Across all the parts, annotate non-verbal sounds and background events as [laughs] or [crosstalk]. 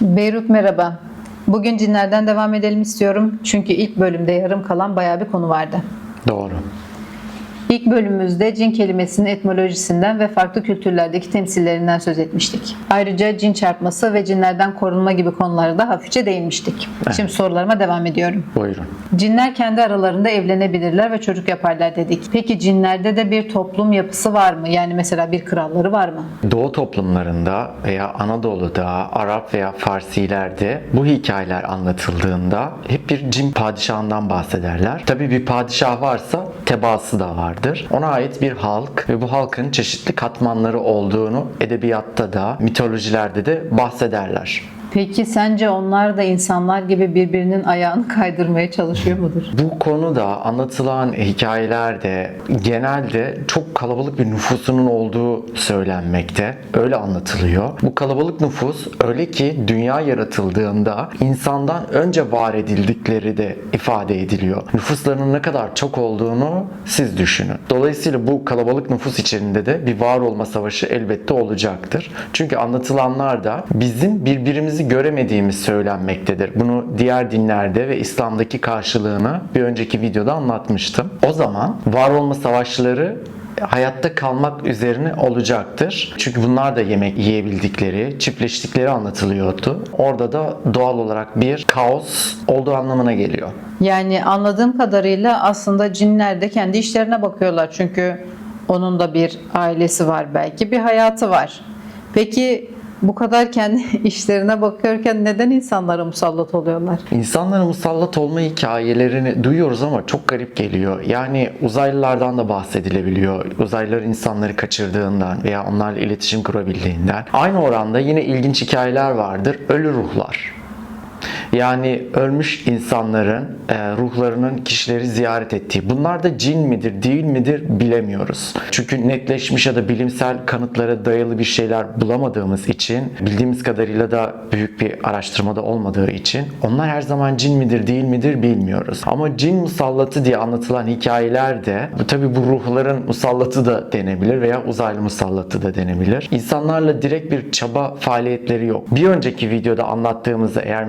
Beyrut merhaba. Bugün cinlerden devam edelim istiyorum. Çünkü ilk bölümde yarım kalan bayağı bir konu vardı. Doğru. İlk bölümümüzde cin kelimesinin etimolojisinden ve farklı kültürlerdeki temsillerinden söz etmiştik. Ayrıca cin çarpması ve cinlerden korunma gibi konulara da hafifçe değinmiştik. Şimdi sorularıma devam ediyorum. Buyurun. Cinler kendi aralarında evlenebilirler ve çocuk yaparlar dedik. Peki cinlerde de bir toplum yapısı var mı? Yani mesela bir kralları var mı? Doğu toplumlarında veya Anadolu'da, Arap veya Farsilerde bu hikayeler anlatıldığında hep bir cin padişahından bahsederler. Tabii bir padişah varsa tebaası da vardır. Ona ait bir halk ve bu halkın çeşitli katmanları olduğunu edebiyatta da, mitolojilerde de bahsederler. Peki sence onlar da insanlar gibi birbirinin ayağını kaydırmaya çalışıyor mudur? Bu konuda anlatılan hikayelerde genelde çok kalabalık bir nüfusunun olduğu söylenmekte. Öyle anlatılıyor. Bu kalabalık nüfus öyle ki dünya yaratıldığında insandan önce var edildikleri de ifade ediliyor. Nüfuslarının ne kadar çok olduğunu siz düşünün. Dolayısıyla bu kalabalık nüfus içinde de bir var olma savaşı elbette olacaktır. Çünkü anlatılanlar da bizim birbirimizi göremediğimiz söylenmektedir. Bunu diğer dinlerde ve İslam'daki karşılığını bir önceki videoda anlatmıştım. O zaman var olma savaşları hayatta kalmak üzerine olacaktır. Çünkü bunlar da yemek yiyebildikleri, çiftleştikleri anlatılıyordu. Orada da doğal olarak bir kaos olduğu anlamına geliyor. Yani anladığım kadarıyla aslında cinler de kendi işlerine bakıyorlar. Çünkü onun da bir ailesi var belki, bir hayatı var. Peki bu kadar kendi [laughs] işlerine bakıyorken neden insanlara musallat oluyorlar? İnsanlara musallat olma hikayelerini duyuyoruz ama çok garip geliyor. Yani uzaylılardan da bahsedilebiliyor. Uzaylılar insanları kaçırdığından veya onlarla iletişim kurabildiğinden. Aynı oranda yine ilginç hikayeler vardır. Ölü ruhlar. Yani ölmüş insanların e, ruhlarının kişileri ziyaret ettiği. Bunlar da cin midir değil midir bilemiyoruz. Çünkü netleşmiş ya da bilimsel kanıtlara dayalı bir şeyler bulamadığımız için bildiğimiz kadarıyla da büyük bir araştırmada olmadığı için onlar her zaman cin midir değil midir bilmiyoruz. Ama cin musallatı diye anlatılan hikayelerde bu tabi bu ruhların musallatı da denebilir veya uzaylı musallatı da denebilir. İnsanlarla direkt bir çaba faaliyetleri yok. Bir önceki videoda anlattığımızda eğer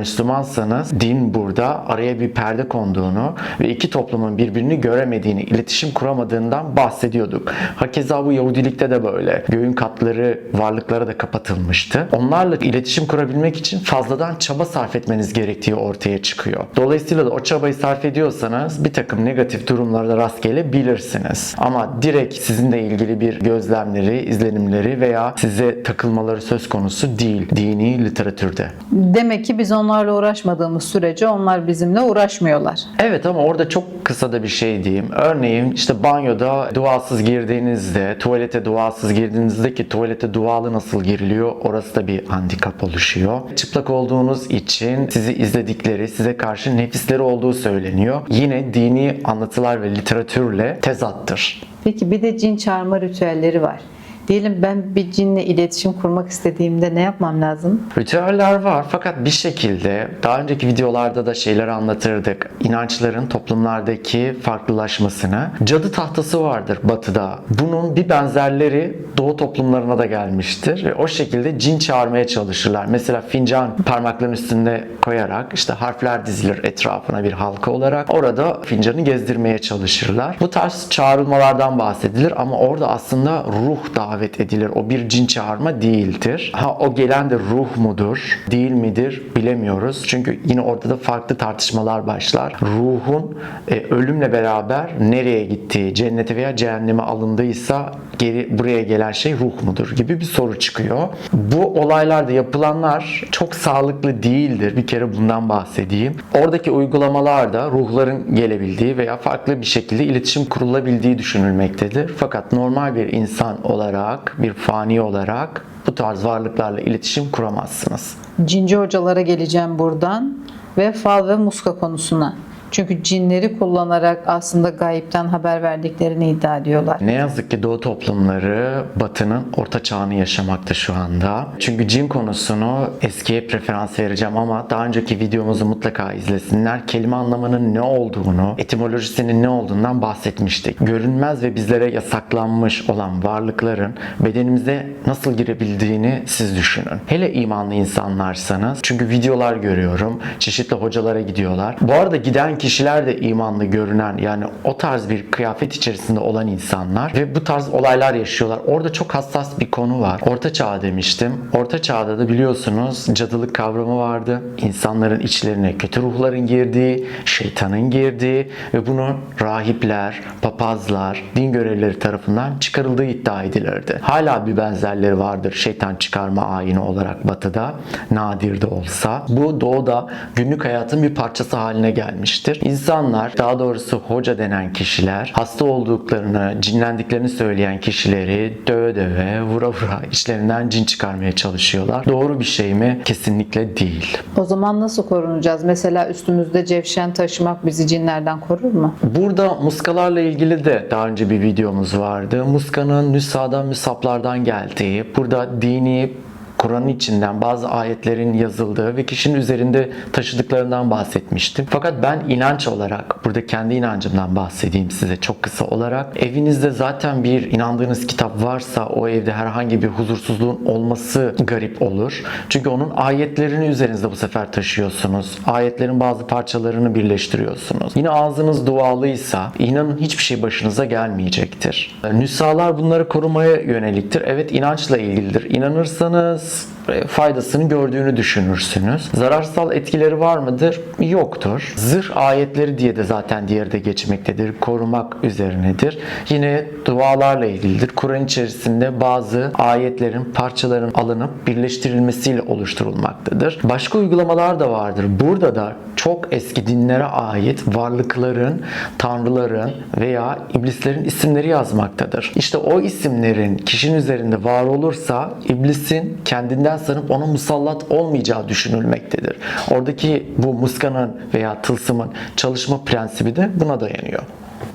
Müslümansanız din burada araya bir perde konduğunu ve iki toplumun birbirini göremediğini, iletişim kuramadığından bahsediyorduk. Hakeza bu Yahudilikte de böyle. Göğün katları varlıklara da kapatılmıştı. Onlarla iletişim kurabilmek için fazladan çaba sarf etmeniz gerektiği ortaya çıkıyor. Dolayısıyla da o çabayı sarf ediyorsanız bir takım negatif durumlarda rast gelebilirsiniz. Ama direkt sizinle ilgili bir gözlemleri, izlenimleri veya size takılmaları söz konusu değil dini literatürde. Demek ki biz onlarla uğraşmadığımız sürece onlar bizimle uğraşmıyorlar. Evet ama orada çok kısa da bir şey diyeyim. Örneğin işte banyoda duasız girdiğinizde, tuvalete duasız girdiğinizde ki tuvalete dualı nasıl giriliyor orası da bir handikap oluşuyor. Çıplak olduğunuz için sizi izledikleri, size karşı nefisleri olduğu söyleniyor. Yine dini anlatılar ve literatürle tezattır. Peki bir de cin çağırma ritüelleri var. Diyelim ben bir cinle iletişim kurmak istediğimde ne yapmam lazım? Ritüeller var fakat bir şekilde daha önceki videolarda da şeyler anlatırdık. İnançların toplumlardaki farklılaşmasını. Cadı tahtası vardır batıda. Bunun bir benzerleri doğu toplumlarına da gelmiştir. Ve o şekilde cin çağırmaya çalışırlar. Mesela fincan parmakların üstünde koyarak işte harfler dizilir etrafına bir halka olarak. Orada fincanı gezdirmeye çalışırlar. Bu tarz çağrılmalardan bahsedilir ama orada aslında ruh davet edilir. O bir cin çağırma değildir. Ha o gelen de ruh mudur, değil midir bilemiyoruz. Çünkü yine orada da farklı tartışmalar başlar. Ruhun e, ölümle beraber nereye gittiği, cennete veya cehenneme alındıysa geri buraya gelen şey ruh mudur gibi bir soru çıkıyor. Bu olaylarda yapılanlar çok sağlıklı değildir. Bir kere bundan bahsedeyim. Oradaki uygulamalarda ruhların gelebildiği veya farklı bir şekilde iletişim kurulabildiği düşünülmektedir. Fakat normal bir insan olarak, bir fani olarak bu tarz varlıklarla iletişim kuramazsınız. Cinci hocalara geleceğim buradan ve fal ve muska konusuna. Çünkü cinleri kullanarak aslında gayipten haber verdiklerini iddia ediyorlar. Ne yazık ki Doğu toplumları Batı'nın orta çağını yaşamakta şu anda. Çünkü cin konusunu eskiye preferans vereceğim ama daha önceki videomuzu mutlaka izlesinler. Kelime anlamının ne olduğunu, etimolojisinin ne olduğundan bahsetmiştik. Görünmez ve bizlere yasaklanmış olan varlıkların bedenimize nasıl girebildiğini siz düşünün. Hele imanlı insanlarsanız çünkü videolar görüyorum. Çeşitli hocalara gidiyorlar. Bu arada giden kişiler de imanlı görünen yani o tarz bir kıyafet içerisinde olan insanlar ve bu tarz olaylar yaşıyorlar. Orada çok hassas bir konu var. Orta çağ demiştim. Orta çağda da biliyorsunuz cadılık kavramı vardı. İnsanların içlerine kötü ruhların girdiği, şeytanın girdiği ve bunu rahipler, papazlar, din görevlileri tarafından çıkarıldığı iddia edilirdi. Hala bir benzerleri vardır şeytan çıkarma ayini olarak batıda nadir de olsa. Bu doğuda günlük hayatın bir parçası haline gelmiştir. İnsanlar daha doğrusu hoca denen kişiler hasta olduklarını, cinlendiklerini söyleyen kişileri döve döve, vura vura içlerinden cin çıkarmaya çalışıyorlar. Doğru bir şey mi? Kesinlikle değil. O zaman nasıl korunacağız? Mesela üstümüzde cevşen taşımak bizi cinlerden korur mu? Burada muskalarla ilgili de daha önce bir videomuz vardı. Muskanın nüshadan, müsaplardan geldiği, burada dini Kur'an'ın içinden bazı ayetlerin yazıldığı ve kişinin üzerinde taşıdıklarından bahsetmiştim. Fakat ben inanç olarak, burada kendi inancımdan bahsedeyim size çok kısa olarak. Evinizde zaten bir inandığınız kitap varsa o evde herhangi bir huzursuzluğun olması garip olur. Çünkü onun ayetlerini üzerinizde bu sefer taşıyorsunuz. Ayetlerin bazı parçalarını birleştiriyorsunuz. Yine ağzınız dualıysa inanın hiçbir şey başınıza gelmeyecektir. Nüshalar bunları korumaya yöneliktir. Evet inançla ilgilidir. İnanırsanız e, faydasını gördüğünü düşünürsünüz. Zararsal etkileri var mıdır? Yoktur. Zırh ayetleri diye de zaten diğeri de geçmektedir. Korumak üzerinedir. Yine dualarla ilgilidir. Kur'an içerisinde bazı ayetlerin parçaların alınıp birleştirilmesiyle oluşturulmaktadır. Başka uygulamalar da vardır. Burada da çok eski dinlere ait varlıkların, tanrıların veya iblislerin isimleri yazmaktadır. İşte o isimlerin kişinin üzerinde var olursa iblisin kendinden sanıp ona musallat olmayacağı düşünülmektedir. Oradaki bu muskanın veya tılsımın çalışma prensibi de buna dayanıyor.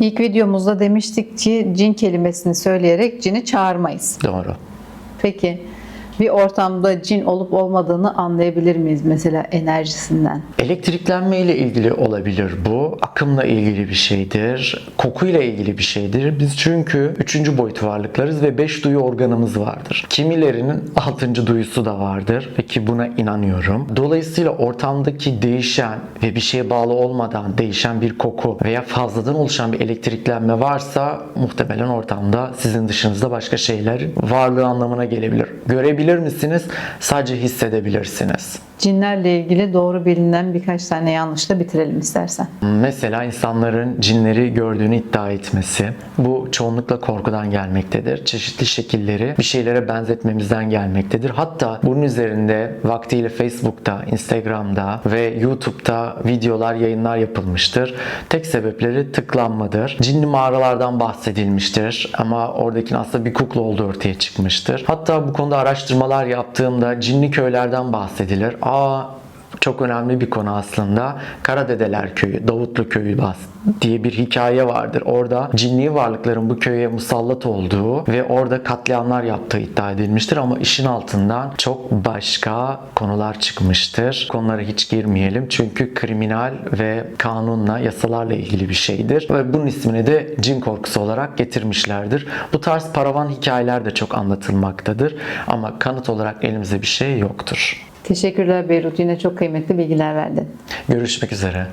İlk videomuzda demiştik ki cin kelimesini söyleyerek cini çağırmayız. Doğru. Peki bir ortamda cin olup olmadığını anlayabilir miyiz mesela enerjisinden? Elektriklenme ile ilgili olabilir bu. Akımla ilgili bir şeydir. Kokuyla ilgili bir şeydir. Biz çünkü üçüncü boyut varlıklarız ve beş duyu organımız vardır. Kimilerinin altıncı duyusu da vardır ve ki buna inanıyorum. Dolayısıyla ortamdaki değişen ve bir şeye bağlı olmadan değişen bir koku veya fazladan oluşan bir elektriklenme varsa muhtemelen ortamda sizin dışınızda başka şeyler varlığı anlamına gelebilir. Görebilir misiniz? Sadece hissedebilirsiniz. Cinlerle ilgili doğru bilinen birkaç tane yanlışla bitirelim istersen. Mesela insanların cinleri gördüğünü iddia etmesi. Bu çoğunlukla korkudan gelmektedir. Çeşitli şekilleri bir şeylere benzetmemizden gelmektedir. Hatta bunun üzerinde vaktiyle Facebook'ta, Instagram'da ve YouTube'da videolar, yayınlar yapılmıştır. Tek sebepleri tıklanmadır. Cinli mağaralardan bahsedilmiştir ama oradaki aslında bir kukla olduğu ortaya çıkmıştır. Hatta bu konuda araştırmalar yaptığımda cinli köylerden bahsedilir. Aa çok önemli bir konu aslında. Karadedeler Köyü, Davutlu Köyü diye bir hikaye vardır. Orada cinli varlıkların bu köye musallat olduğu ve orada katliamlar yaptığı iddia edilmiştir ama işin altından çok başka konular çıkmıştır. Konulara hiç girmeyelim çünkü kriminal ve kanunla, yasalarla ilgili bir şeydir ve bunun ismini de cin korkusu olarak getirmişlerdir. Bu tarz paravan hikayeler de çok anlatılmaktadır ama kanıt olarak elimizde bir şey yoktur. Teşekkürler Beyrut. Yine çok kıymetli bilgiler verdin. Görüşmek üzere.